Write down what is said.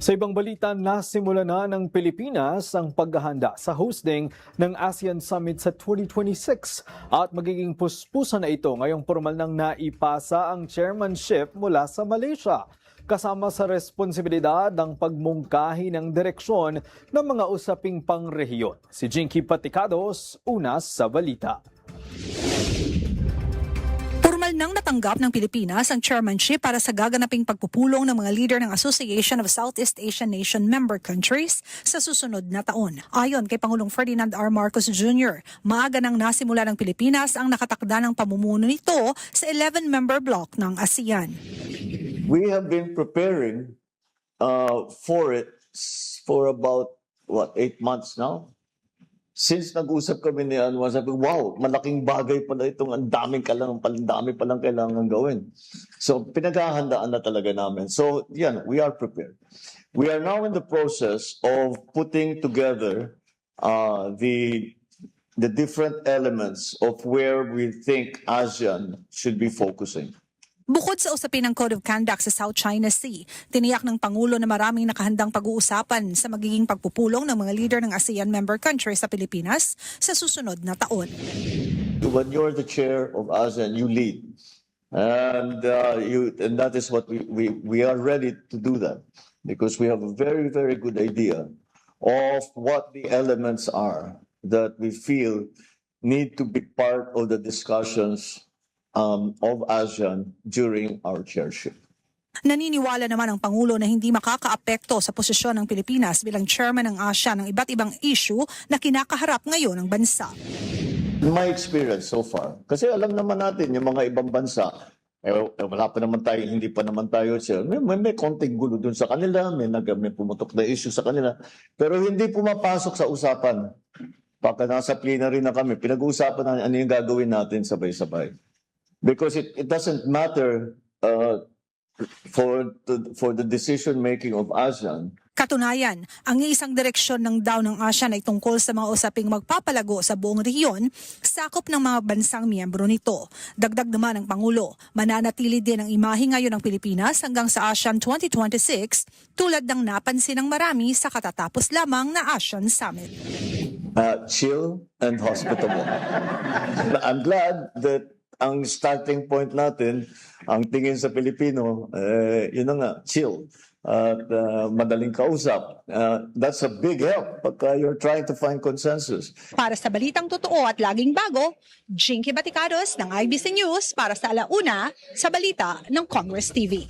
Sa ibang balita, nasimula na ng Pilipinas ang paghahanda sa hosting ng ASEAN Summit sa 2026 at magiging puspusan na ito ngayong formal nang naipasa ang chairmanship mula sa Malaysia kasama sa responsibilidad ang pagmungkahi ng direksyon ng mga usaping pangrehiyon. Si Jinky Paticados, unas sa balita. Formal nang natanggap ng Pilipinas ang chairmanship para sa gaganaping pagpupulong ng mga leader ng Association of Southeast Asian Nation member countries sa susunod na taon. Ayon kay Pangulong Ferdinand R. Marcos Jr., maaga nang nasimula ng Pilipinas ang nakatakda ng pamumuno nito sa 11-member block ng ASEAN. we have been preparing uh, for it for about what eight months now. Since nag-usap kami ni Anwar, sabi, wow, malaking bagay pala itong ang daming kalang, ang dami palang kailangan gawin. So, pinaghahandaan na talaga namin. So, yan, we are prepared. We are now in the process of putting together uh, the the different elements of where we think ASEAN should be focusing. Bukod sa usapin ng Code of Conduct sa South China Sea, tiniyak ng Pangulo na maraming nakahandang pag-uusapan sa magiging pagpupulong ng mga leader ng ASEAN member countries sa Pilipinas sa susunod na taon. when you're the chair of ASEAN, you lead. And uh, you and that is what we, we, we are ready to do that because we have a very, very good idea of what the elements are that we feel need to be part of the discussions um, of ASEAN during our chairship. Naniniwala naman ang Pangulo na hindi makakaapekto sa posisyon ng Pilipinas bilang chairman ng ASEAN ng iba't ibang issue na kinakaharap ngayon ng bansa. My experience so far, kasi alam naman natin yung mga ibang bansa, eh, eh, wala pa naman tayo, hindi pa naman tayo siya. May, may, may konting gulo dun sa kanila, may, nag, may pumutok na issue sa kanila, pero hindi pumapasok sa usapan. Pagka nasa plenary na kami, pinag-uusapan na ano yung gagawin natin sabay-sabay. Because it, it doesn't matter uh, for, the, for the decision-making of ASEAN Katunayan, ang isang direksyon ng daw ng ASEAN ay tungkol sa mga usaping magpapalago sa buong rehiyon, sakop ng mga bansang miyembro nito. Dagdag naman ng Pangulo, mananatili din ang imahe ngayon ng Pilipinas hanggang sa ASEAN 2026 tulad ng napansin ng marami sa katatapos lamang na ASEAN Summit. uh, chill and hospitable. I'm glad that ang starting point natin, ang tingin sa Pilipino, eh, yun na nga, chill. At uh, madaling kausap. Uh, that's a big help pagka you're trying to find consensus. Para sa balitang totoo at laging bago, Jinky Baticados ng IBC News para sa Alauna sa balita ng Congress TV.